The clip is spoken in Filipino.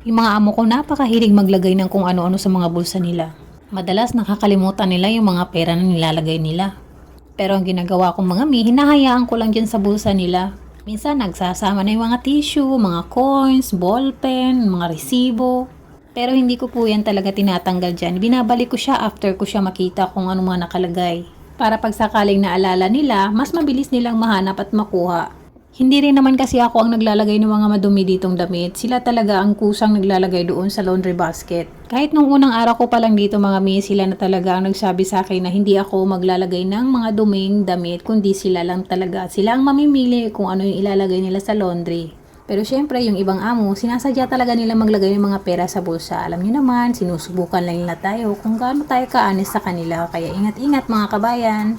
Yung mga amo ko napakahilig maglagay ng kung ano-ano sa mga bulsa nila. Madalas nakakalimutan nila yung mga pera na nilalagay nila. Pero ang ginagawa kong mga mi, hinahayaan ko lang dyan sa bulsa nila. Minsan nagsasama na yung mga tissue, mga coins, ballpen, mga resibo. Pero hindi ko po yan talaga tinatanggal dyan. Binabalik ko siya after ko siya makita kung ano mga nakalagay. Para pag sakaling naalala nila, mas mabilis nilang mahanap at makuha. Hindi rin naman kasi ako ang naglalagay ng mga madumi ditong damit. Sila talaga ang kusang naglalagay doon sa laundry basket. Kahit nung unang araw ko pa lang dito mga mi, sila na talaga ang nagsabi sa akin na hindi ako maglalagay ng mga duming damit, kundi sila lang talaga. Sila ang mamimili kung ano yung ilalagay nila sa laundry. Pero syempre, yung ibang amo, sinasadya talaga nila maglagay ng mga pera sa bulsa. Alam niyo naman, sinusubukan lang nila tayo kung gaano tayo kaanis sa kanila. Kaya ingat-ingat mga kabayan.